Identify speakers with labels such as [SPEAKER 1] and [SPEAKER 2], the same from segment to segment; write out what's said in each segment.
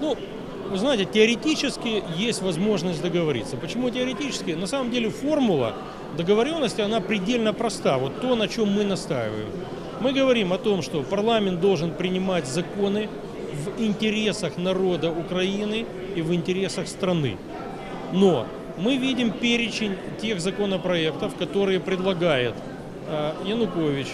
[SPEAKER 1] Ну, вы знаете, теоретически есть возможность договориться. Почему теоретически? На самом деле формула договоренности, она предельно проста. Вот то, на чем мы настаиваем. Мы говорим о том, что парламент должен принимать законы в интересах народа Украины и в интересах страны. Но мы видим перечень тех законопроектов, которые предлагает э, Янукович,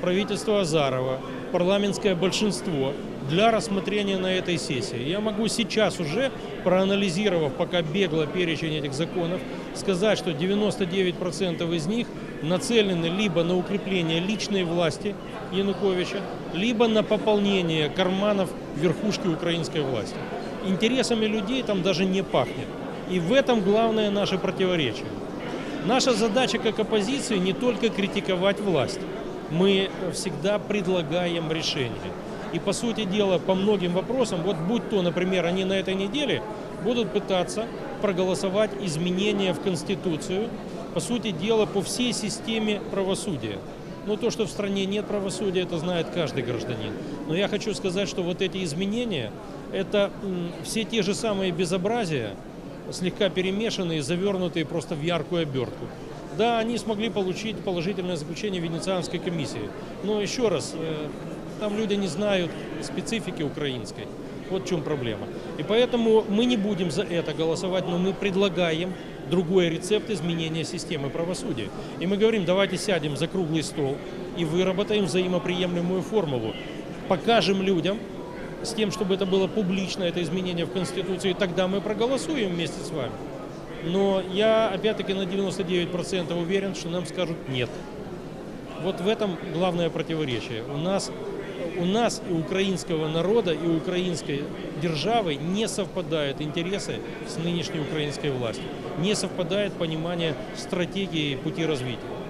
[SPEAKER 1] правительство Азарова, парламентское большинство для рассмотрения на этой сессии. Я могу сейчас уже, проанализировав пока бегло перечень этих законов, сказать, что 99% из них нацелены либо на укрепление личной власти Януковича, либо на пополнение карманов верхушки украинской власти. Интересами людей там даже не пахнет. И в этом главное наше противоречие. Наша задача как оппозиции не только критиковать власть. Мы всегда предлагаем решения. И по сути дела, по многим вопросам, вот будь то, например, они на этой неделе будут пытаться проголосовать изменения в Конституцию, по сути дела, по всей системе правосудия. Ну, то, что в стране нет правосудия, это знает каждый гражданин. Но я хочу сказать, что вот эти изменения, это все те же самые безобразия, слегка перемешанные, завернутые просто в яркую обертку. Да, они смогли получить положительное заключение Венецианской комиссии. Но еще раз, э, там люди не знают специфики украинской. Вот в чем проблема. И поэтому мы не будем за это голосовать, но мы предлагаем другой рецепт изменения системы правосудия. И мы говорим, давайте сядем за круглый стол и выработаем взаимоприемлемую формулу. Покажем людям, с тем, чтобы это было публично, это изменение в Конституции, тогда мы проголосуем вместе с вами. Но я, опять-таки, на 99% уверен, что нам скажут нет. Вот в этом главное противоречие. У нас, у нас и украинского народа, и украинской державы не совпадают интересы с нынешней украинской властью. Не совпадает понимание стратегии пути развития.